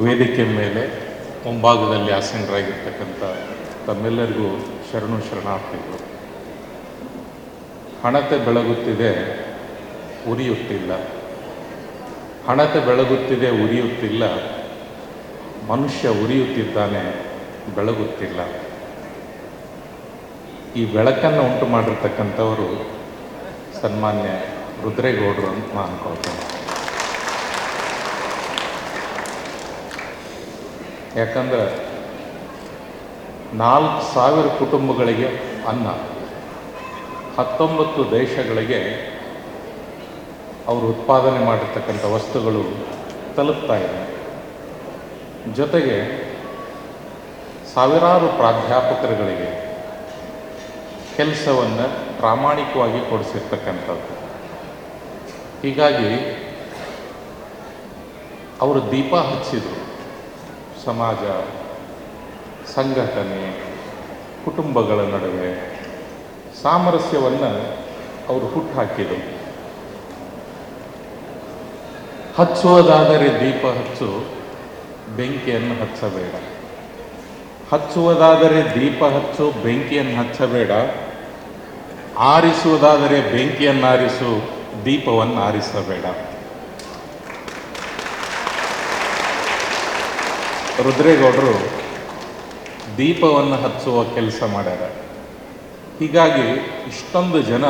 ವೇದಿಕೆ ಮೇಲೆ ಮುಂಭಾಗದಲ್ಲಿ ಆಸೀನರಾಗಿರ್ತಕ್ಕಂಥ ತಮ್ಮೆಲ್ಲರಿಗೂ ಶರಣು ಶರಣಾರ್ಥಿಗಳು. ಹಣತೆ ಬೆಳಗುತ್ತಿದೆ, ಉರಿಯುತ್ತಿಲ್ಲ. ಹಣತೆ ಬೆಳಗುತ್ತಿದೆ, ಉರಿಯುತ್ತಿಲ್ಲ. ಮನುಷ್ಯ ಉರಿಯುತ್ತಿದ್ದಾನೆ, ಬೆಳಗುತ್ತಿಲ್ಲ. ಈ ಬೆಳಕನ್ನು ಉಂಟು ಮಾಡಿರ್ತಕ್ಕಂಥವರು ಸನ್ಮಾನ್ಯ ರುದ್ರೇಗೌಡರು ಅಂತ ನಾನು ಅನ್ಕೊಳ್ತೇನೆ. ಯಾಕಂದ್ರೆ ನಾಲ್ಕು ಸಾವಿರ ಕುಟುಂಬಗಳಿಗೆ ಅನ್ನ, ಹತ್ತೊಂಬತ್ತು ದೇಶಗಳಿಗೆ ಅವರು ಉತ್ಪಾದನೆ ಮಾಡಿರ್ತಕ್ಕಂಥ ವಸ್ತುಗಳು ತಲುಪ್ತಾ ಇದೆ. ಜೊತೆಗೆ ಸಾವಿರಾರು ಪ್ರಾಧ್ಯಾಪಕರುಗಳಿಗೆ ಕೆಲಸವನ್ನು ಪ್ರಾಮಾಣಿಕವಾಗಿ ಕೊಡಿಸಿರ್ತಕ್ಕಂಥದ್ದು. ಹೀಗಾಗಿ ಅವರು ದೀಪ ಹಚ್ಚಿದರು. ಸಮಾಜ, ಸಂಘಟನೆ, ಕುಟುಂಬಗಳ ನಡುವೆ ಸಾಮರಸ್ಯವನ್ನು ಅವರು ಹುಟ್ಟುಹಾಕಿದರು ಹಚ್ಚುವುದಾದರೆ ದೀಪ ಹಚ್ಚು, ಬೆಂಕಿಯನ್ನು ಹಚ್ಚಬೇಡ. ಹಚ್ಚುವುದಾದರೆ ದೀಪ ಹಚ್ಚು, ಬೆಂಕಿಯನ್ನು ಹಚ್ಚಬೇಡ. ಆರಿಸುವುದಾದರೆ ಬೆಂಕಿಯನ್ನು ಆರಿಸು ದೀಪವನ್ನು ಆರಿಸಬೇಡ ರುದ್ರೇಗೌಡರು ದೀಪವನ್ನು ಹಚ್ಚುವ ಕೆಲಸ ಮಾಡ್ಯಾರ. ಹೀಗಾಗಿ ಇಷ್ಟೊಂದು ಜನ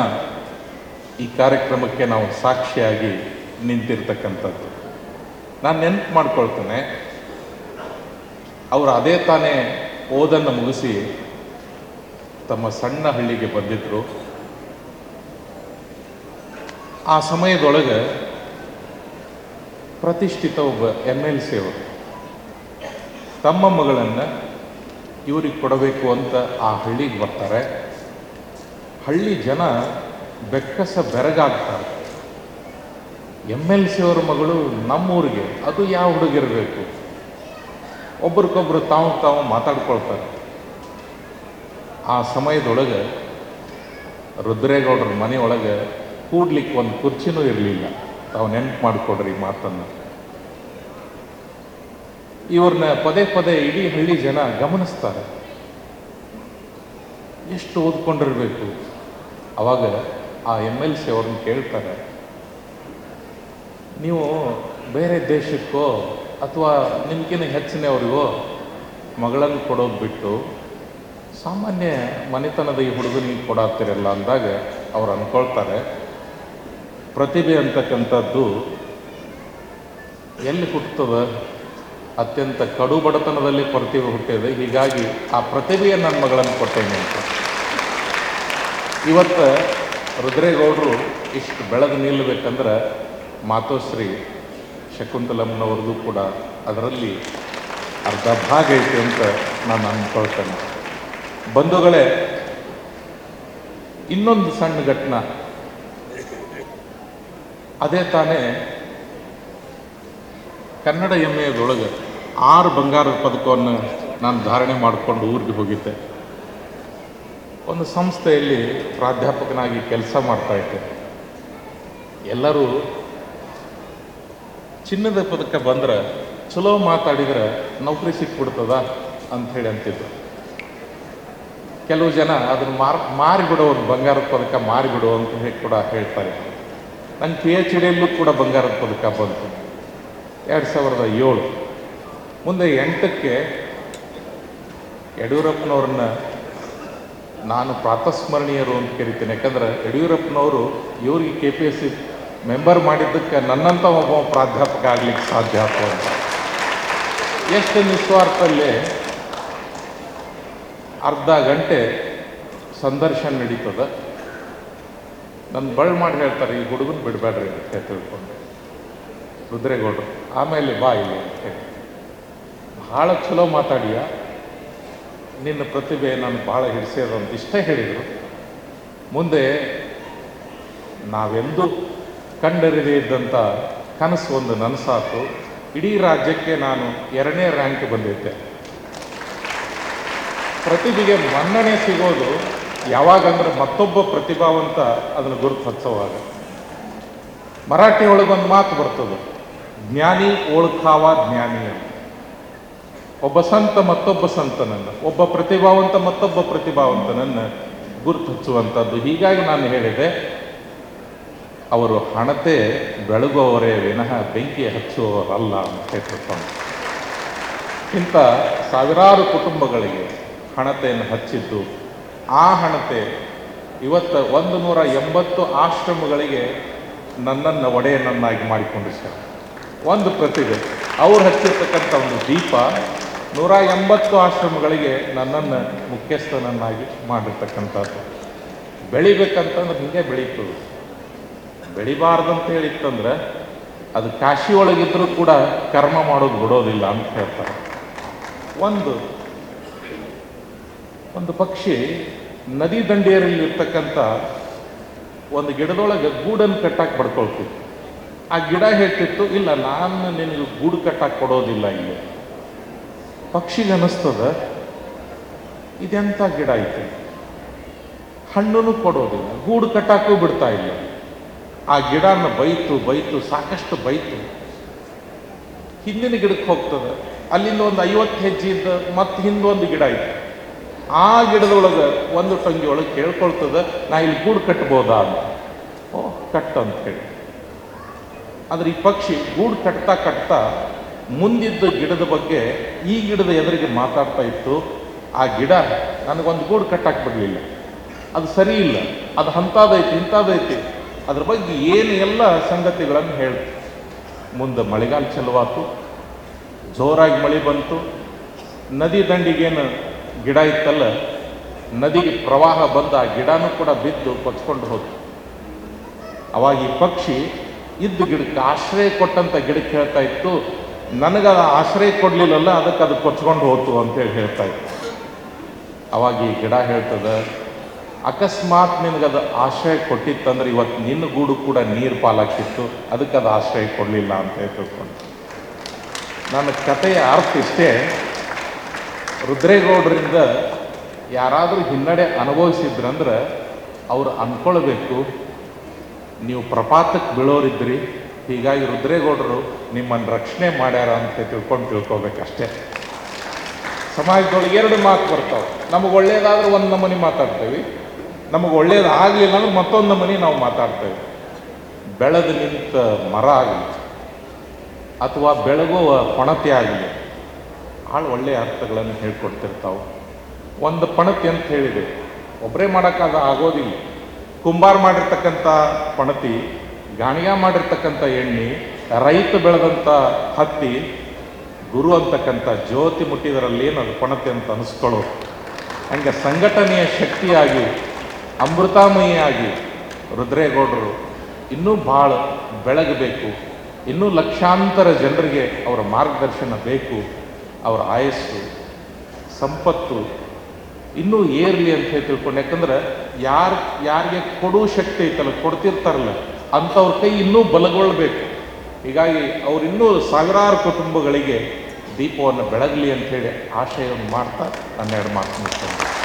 ಈ ಕಾರ್ಯಕ್ರಮಕ್ಕೆ ನಾವು ಸಾಕ್ಷಿಯಾಗಿ ನಿಂತಿರ್ತಕ್ಕಂಥದ್ದು. ನಾನು ನೆನಪು ಮಾಡ್ಕೊಳ್ತೇನೆ, ಅವರು ಅದೇ ತಾನೇ ಓದನ್ನು ಮುಗಿಸಿ ತಮ್ಮ ಸಣ್ಣ ಹಳ್ಳಿಗೆ ಬಂದಿದ್ದರು ಆ ಸಮಯದೊಳಗೆ ಪ್ರತಿಷ್ಠಿತ ಒಬ್ಬ ಎಂ ಎಲ್ ಸಿ ಅವರು. ತಮ್ಮ ಮಗಳನ್ನು ಇವ್ರಿಗೆ ಕೊಡಬೇಕು ಅಂತ ಆ ಹಳ್ಳಿಗೆ ಬರ್ತಾರೆ. ಹಳ್ಳಿ ಜನ ಬೆಕ್ಕಸ ಬೆರಗಾಗ್ತಾರೆ. ಎಂ ಎಲ್ ಸಿ ಅವ್ರ ಮಗಳು ನಮ್ಮೂರಿಗೆ, ಅದು ಯಾವ ಹುಡುಗಿರಬೇಕು ಒಬ್ರಿಗೊಬ್ರು ತಾವು ತಾವು ಮಾತಾಡ್ಕೊಳ್ತಾರೆ. ಆ ಸಮಯದೊಳಗೆ ರುದ್ರೇಗೌಡರ ಮನೆಯೊಳಗೆ ಕೂಡ್ಲಿಕ್ಕೆ ಒಂದು ಕುರ್ಚಿನೂ ಇರಲಿಲ್ಲ. ತಾವು ನೆನ್ಪು ಮಾಡಿಕೊಡ್ರಿ ಮಾತನ್ನು. ಇವ್ರನ್ನ ಪದೇ ಪದೇ ಇಡೀ ಹಳ್ಳಿ ಜನ ಗಮನಿಸ್ತಾರೆ. ಎಷ್ಟು ಓದ್ಕೊಂಡಿರಬೇಕು? ಅವಾಗ ಆ ಎಂ ಎಲ್ ಸಿ ಅವ್ರನ್ನ ಕೇಳ್ತಾರೆ. ನೀವು ಬೇರೆ ದೇಶಕ್ಕೋ ಅಥವಾ ಹೆಚ್ಚಿನ ಹೆಚ್ಚಿನವ್ರಿಗೋ ಮಗಳನ್ನು ಕೊಡೋದು ಬಿಟ್ಟು ಸಾಮಾನ್ಯ ಮನೆತನದ ಈ ಹುಡುಗನಿಗೆ ಕೊಡಾಗ್ತಿರಲ್ಲ ಅಂದಾಗ ಅವ್ರು ಅಂದ್ಕೊಳ್ತಾರೆ ಪ್ರತಿಭೆ ಅಂತಕ್ಕಂಥದ್ದು ಎಲ್ಲಿ ಹುಟ್ಟುತ್ತದ ಅತ್ಯಂತ ಕಡು ಬಡತನದಲ್ಲಿ ಪ್ರತಿಭೆ ಹುಟ್ಟಿದೆ. ಹೀಗಾಗಿ ಆ ಪ್ರತಿಭೆಯ ನನ್ನ ಮಗಳನ್ನು ಕೊಟ್ಟೇನೆ ಅಂತ. ಇವತ್ತು ರುದ್ರೇಗೌಡರು ಇಷ್ಟು ಬೆಳೆದು ನಿಲ್ಲಬೇಕಂದ್ರೆ ಮಾತೋಶ್ರೀ ಶಕುಂತಲಮ್ಮನವ್ರದ್ದು ಕೂಡ ಅದರಲ್ಲಿ ಅರ್ಧ ಭಾಗ ಐತೆ ಅಂತ ನಾನು ಅಂದ್ಕೊಳ್ತೇನೆ ಬಂಧುಗಳೇ, ಇನ್ನೊಂದು ಸಣ್ಣ ಘಟನಾ. ಅದೇ ತಾನೇ ಕನ್ನಡ ಎಮ್ಮೆಯದೊಳಗೆ ಆರು ಬಂಗಾರದ ಪದಕವನ್ನು ನಾನು ಧಾರಣೆ ಮಾಡಿಕೊಂಡು ಊರಿಗೆ ಹೋಗಿದ್ದೆ. ಒಂದು ಸಂಸ್ಥೆಯಲ್ಲಿ ಪ್ರಾಧ್ಯಾಪಕನಾಗಿ ಕೆಲಸ ಮಾಡ್ತಾ ಇದ್ದೆ. ಎಲ್ಲರೂ ಚಿನ್ನದ ಪದಕ ಬಂದರೆ ಚಲೋ ಮಾತಾಡಿದರೆ ನೌಕರಿ ಸಿಕ್ಬಿಡ್ತದ ಅಂಥೇಳಿ ಅಂತಿದ್ರು. ಕೆಲವು ಜನ ಅದನ್ನು ಮಾರ್, ಮಾರಿಬಿಡೋ ಒಂದು ಬಂಗಾರದ ಪದಕ ಮಾರಿಬಿಡು ಅಂತ ಹೇಳಿ ಕೂಡ ಹೇಳ್ತಾರೆ. ನನ್ನ ಪಿ ಎಚ್ ಡಿಯಲ್ಲೂ ಕೂಡ ಬಂಗಾರದ ಪದಕ ಬಂತು. ಎರಡು ಸಾವಿರದ ಏಳು. ಮುಂದೆ ಎಂಟಕ್ಕೆ ಯಡಿಯೂರಪ್ಪನವ್ರನ್ನ ನಾನು ಪ್ರಾತಸ್ಮರಣೀಯರು ಅಂತ ಕರಿತೀನಿ. ಯಾಕಂದ್ರೆ ಯಡಿಯೂರಪ್ಪನವರು ಇವ್ರಿಗೆ K P S C member ಮಾಡಿದ್ದಕ್ಕೆ ನನ್ನಂಥ ಒಬ್ಬ ಪ್ರಾಧ್ಯಾಪಕ ಆಗ್ಲಿಕ್ಕೆ ಸಾಧ್ಯ ಆಗ್ತದೆ ಎಷ್ಟು ನಿಸ್ವಾರ್ಥಲ್ಲಿ ಅರ್ಧ ಗಂಟೆ ಸಂದರ್ಶನ ನಡೀತದ. ನನ್ನ ಬಳ್ ಮಾಡಿ ಹೇಳ್ತಾರೆ, ಈ ಹುಡುಗನ ಬಿಡಬೇಡ್ರಿ ಅಂತ ತಿಳ್ಕೊಂಡು ರುದ್ರೇಗೌಡರು, ಆಮೇಲೆ ಬಾ ಇಲ್ಲಿ ಅಂತ ಹೇಳಿ. ಭಾಳ ಚಲೋ ಮಾತಾಡಿಯ? ನಿನ್ನ ಪ್ರತಿಭೆ ನಾನು ಭಾಳ ಹಿಡಿಸ್ಯದ ಅಂತ ಇಷ್ಟೇ ಹೇಳಿದರು. ಮುಂದೆ ನಾವೆಂದು ಕಂಡರಿದೇ ಇದ್ದಂಥ ಕನಸು ಒಂದು ನನಸಾತು. ಇಡೀ ರಾಜ್ಯಕ್ಕೆ ನಾನು ಎರಡನೇ ರ್ಯಾಂಕ್ ಬಂದಿದ್ದೆ. ಪ್ರತಿಭೆಗೆ ಮನ್ನಣೆ ಸಿಗೋದು ಯಾವಾಗಂದ್ರೆ ಮತ್ತೊಬ್ಬ ಪ್ರತಿಭಾವಂತ ಅದನ್ನು ಗುರುತು ಹಚ್ಚೋವಾಗ ಮರಾಠಿ ಒಳಗೊಂದು ಮಾತು ಬರ್ತದೆ, ಜ್ಞಾನಿ ಓಳ್ಕಾವ ಜ್ಞಾನಿ ಅಂತ ಒಬ್ಬ ಸಂತ ಮತ್ತೊಬ್ಬ ಸಂತನನ್ನು, ಒಬ್ಬ ಪ್ರತಿಭಾವಂತ ಮತ್ತೊಬ್ಬ ಪ್ರತಿಭಾವಂತನನ್ನು ಹಚ್ಚುವಂಥದ್ದು ಹೀಗಾಗಿ ನಾನು ಹೇಳಿದೆ, ಅವರು ಹಣತೆ ಬೆಳಗುವವರೇ ವಿನಃ ಬೆಂಕಿ ಹಚ್ಚುವವರಲ್ಲ ಅಂತ ತಿಳ್ಕೊಂಡು ಇಂಥ ಸಾವಿರಾರು ಕುಟುಂಬಗಳಿಗೆ ಹಣತೆಯನ್ನು ಹಚ್ಚಿದ್ದು, ಆ ಹಣತೆ ಇವತ್ತು ಒಂದು ನೂರ ಎಂಬತ್ತು ಆಶ್ರಮಗಳಿಗೆ ನನ್ನನ್ನು ಒಡೆಯನನ್ನಾಗಿ ಮಾಡಿಕೊಂಡಿದ್ದಾರೆ. ಒಂದು ಪ್ರತಿಭೆ, ಅವ್ರು ಹಚ್ಚಿರ್ತಕ್ಕಂಥ ಒಂದು ದೀಪ ನೂರ ಎಂಬತ್ತು ಆಶ್ರಮಗಳಿಗೆ ನನ್ನನ್ನು ಮುಖ್ಯಸ್ಥನನ್ನಾಗಿ ಮಾಡಿರ್ತಕ್ಕಂಥದ್ದು. ಬೆಳಿಬೇಕಂತಂದ್ರೆ ಹಿಂಗೆ ಬೆಳೀತದೆ ಬೆಳಿಬಾರ್ದಂತ ಹೇಳಿತ್ತಂದ್ರೆ ಅದು ಕಾಶಿ ಒಳಗಿದ್ರೂ ಕೂಡ ಕರ್ಮ ಮಾಡೋದು ಬಿಡೋದಿಲ್ಲ ಅಂತ ಹೇಳ್ತಾರೆ. ಒಂದು ಒಂದು ಪಕ್ಷಿ ನದಿ ದಂಡೆಯಲ್ಲಿ ಇರ್ತಕ್ಕಂಥ ಒಂದು ಗಿಡದೊಳಗೆ ಗೂಡನ್ನು ಕಟ್ಟಾಕ್ ಬಡ್ಕೊಳ್ತಿತ್ತು. ಆ ಗಿಡ ಹೇಳ್ತಿತ್ತು, ಇಲ್ಲ, ನಾನು ನಿನಗೆ ಗೂಡು ಕಟ್ಟಾಕ್ ಕೊಡೋದಿಲ್ಲ ಇಲ್ಲಿ. ಪಕ್ಷಿಗೆ ಅನ್ನಿಸ್ತದ ಇದೆಂಥ ಗಿಡ ಐತೆ? ಹಣ್ಣು ಕೊಡೋದಿಲ್ಲ, ಗೂಡು ಕಟ್ಟಾಕೂ ಬಿಡ್ತಾ ಇಲ್ಲ. ಆ ಗಿಡನ ಬೈತು ಬೈತು, ಸಾಕಷ್ಟು ಬೈತು. ಹಿಂದಿನ ಗಿಡಕ್ಕೆ ಹೋಗ್ತದ. ಅಲ್ಲಿಂದ ಒಂದು ಐವತ್ತು ಹೆಜ್ಜೆ ಇದ್ದ ಮತ್ತೆ ಹಿಂದೊಂದು ಗಿಡ ಐತೆ. ಆ ಗಿಡದೊಳಗೆ ಒಂದು ಟಂಗಿ ಒಳಗೆ ಕೇಳ್ಕೊಳ್ತದೆ, ನಾ ಇಲ್ಲಿ ಗೂಡು ಕಟ್ಬೋದಾ ಅಂತ. ಓ ಕಟ್ಟು ಅಂತ ಹೇಳಿ. ಆದ್ರೆ ಈ ಪಕ್ಷಿ ಗೂಡು ಕಟ್ತಾ ಕಟ್ತಾ ಮುಂದಿದ್ದ ಗಿಡದ ಬಗ್ಗೆ ಈ ಗಿಡದ ಎದುರಿಗೆ ಮಾತಾಡ್ತಾ ಇತ್ತು. ಆ ಗಿಡ ನನಗೊಂದು ಗೂಡು ಕಟ್ಟಾಕ್ ಬಿಡಲಿಲ್ಲ ಅದು ಸರಿ ಇಲ್ಲ. ಅದು ಅಂಥದ್ದೈತಿ, ಇಂಥದ್ದೈತಿ. ಅದ್ರ ಬಗ್ಗೆ ಏನು ಎಲ್ಲ ಸಂಗತಿಗಳನ್ನು ಹೇಳ್ತು ಮುಂದೆ ಮಳೆಗಾಲ ಚಲುವಾತು. ಜೋರಾಗಿ ಮಳೆ ಬಂತು. ನದಿ ದಂಡಿಗೇನು ಗಿಡ ಇತ್ತಲ್ಲ, ನದಿಗೆ ಪ್ರವಾಹ ಬಂದ ಆ ಗಿಡನೂ ಕೂಡ ಬಿದ್ದು ಕೊಚ್ಕೊಂಡು ಹೋದ್ರು ಅವಾಗ ಈ ಪಕ್ಷಿ ಇದ್ದ ಗಿಡಕ್ಕೆ ಆಶ್ರಯ ಕೊಟ್ಟಂತ ಗಿಡಕ್ಕೆ ಹೇಳ್ತಾ ಇತ್ತು. ನನಗೆ ಆಶ್ರಯ ಕೊಡಲಿಲ್ಲಲ್ಲ, ಅದಕ್ಕೆ ಅದು ಕೊಚ್ಕೊಂಡು ಹೋತು ಅಂತೇಳಿ ಹೇಳ್ತಾ ಇತ್ತು ಅವಾಗ ಈ ಗಿಡ ಹೇಳ್ತದ, ಅಕಸ್ಮಾತ್ ನಿನಗದು ಆಶ್ರಯ ಕೊಟ್ಟಿತ್ತಂದ್ರೆ ಇವತ್ತು ನಿನ್ನ ಗೂಡು ಕೂಡ ನೀರು ಪಾಲಾಗ್ತಿತ್ತು, ಅದಕ್ಕೆ ಅದು ಆಶ್ರಯ ಕೊಡಲಿಲ್ಲ ಅಂತ ತಿಳ್ಕೊಂಡು. ನನ್ನ ಕಥೆಯ ಅರ್ಥ ಇಷ್ಟೇ. ರುದ್ರೇಗೌಡರಿಂದ ಯಾರಾದರೂ ಹಿನ್ನಡೆ ಅನುಭವಿಸಿದ್ರಂದ್ರೆ ಅವ್ರು ಅಂದ್ಕೊಳ್ಬೇಕು ನೀವು ಪ್ರಪಾತಕ್ಕೆ ಬೀಳೋರಿದ್ರಿ ಹೀಗಾಗಿ ರುದ್ರೇಗೌಡರು ನಿಮ್ಮನ್ನು ರಕ್ಷಣೆ ಮಾಡ್ಯಾರ ಅಂತ ತಿಳ್ಕೊಂಡು ತಿಳ್ಕೊಬೇಕಷ್ಟೇ ಸಮಾಜದೊಳಗೆ ಎರಡು ಮಾತು ಬರ್ತಾವೆ. ನಮಗೆ ಒಳ್ಳೇದಾದ್ರೆ ಒಂದು ನಮೂನಿ ಮಾತಾಡ್ತೇವೆ. ನಮಗೆ ಒಳ್ಳೇದಾಗಲಿಲ್ಲ ಅಂದ್ರೆ ಮತ್ತೊಂದು ನಮೂನಿ ನಾವು ಮಾತಾಡ್ತೇವೆ. ಬೆಳೆದು ನಿಂತ ಮರ ಆಗಲಿ ಅಥವಾ ಬೆಳಗುವ ಪಣತಿ ಆಗಲಿ ಭಾಳ ಒಳ್ಳೆಯ ಅರ್ಥಗಳನ್ನು ಹೇಳ್ಕೊಡ್ತಿರ್ತಾವೆ. ಒಂದು ಪಣತಿ ಅಂತ ಹೇಳಿದೆ. ಒಬ್ಬರೇ ಮಾಡೋಕ್ಕಾಗ ಆಗೋದಿಲ್ಲ. ಕುಂಬಾರ ಮಾಡಿರ್ತಕ್ಕಂಥ ಪಣತಿ ಗಾಣಿಗ ಮಾಡಿರ್ತಕ್ಕಂಥ ಎಣ್ಣೆ, ರೈತ ಬೆಳೆದಂಥ ಹತ್ತಿ, ಗುರು ಅಂತಕ್ಕಂಥ ಜ್ಯೋತಿ ಮುಟ್ಟಿದರಲ್ಲಿ ಅದು ಕೊಣತೆ ಅಂತ ಅನಿಸ್ಕೊಳ್ಳೋದು. ಹಂಗೆ ಸಂಘಟನೆಯ ಶಕ್ತಿಯಾಗಿ, ಅಮೃತಾಮಯಿಯಾಗಿ ರುದ್ರೇಗೌಡರು ಇನ್ನೂ ಭಾಳ ಬೆಳಗಬೇಕು, ಇನ್ನೂ ಲಕ್ಷಾಂತರ ಜನರಿಗೆ ಅವರ ಮಾರ್ಗದರ್ಶನ ಬೇಕು, ಅವರ ಆಯಸ್ಸು, ಸಂಪತ್ತು ಇನ್ನೂ ಏರ್ಲಿ ಅಂತ ಹೇಳಿ ತಿಳ್ಕೊಂಡು ಯಾಕಂದ್ರೆ ಯಾರು, ಯಾರಿಗೆ ಕೊಡುವ ಶಕ್ತಿ ಐತಲ್ಲ, ಕೊಡ್ತಿರ್ತಾರಲ್ಲ. ಅಂಥವ್ರ ಕೈ ಇನ್ನೂ ಬಲಗೊಳ್ಳಬೇಕು ಹೀಗಾಗಿ ಅವರಿನ್ನೂ ಸಾವಿರಾರು ಕುಟುಂಬಗಳಿಗೆ ದೀಪವನ್ನು ಬೆಳಗಲಿ ಅಂತ ಹೇಳಿ ಆಶಯವನ್ನು ಮಾಡ್ತಾ ನನ್ನೆರಡು ಮಾತು ಮುಗಿಸ್ತೇನೆ.